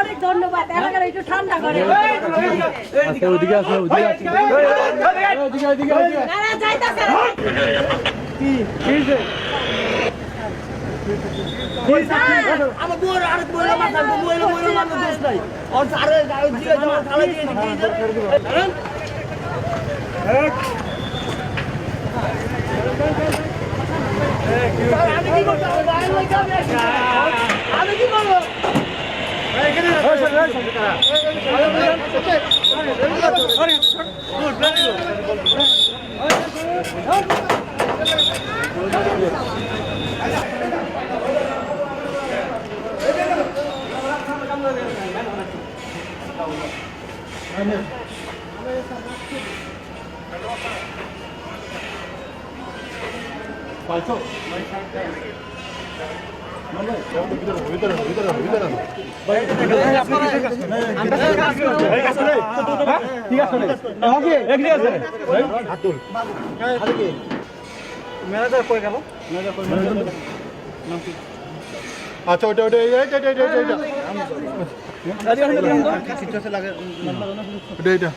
অনেক ধন্যবাদ এলাকার একটু ঠান্ডা করে আচ্ছা ওদিকে আসো ওদিকে আসো ওদিকে ওদিকে ওদিকে না না যাইতাছে আমার বউয়ের আরেক মহিলা মাথা মহিলা মহিলা মাথা দোষ নাই আর আরে দিয়ে যাওয়া খালা দিয়ে আমি কি করতে আমি কি করব আচ্ছা ওটা ওটা এটা এটা এটা এটা এটা এটা।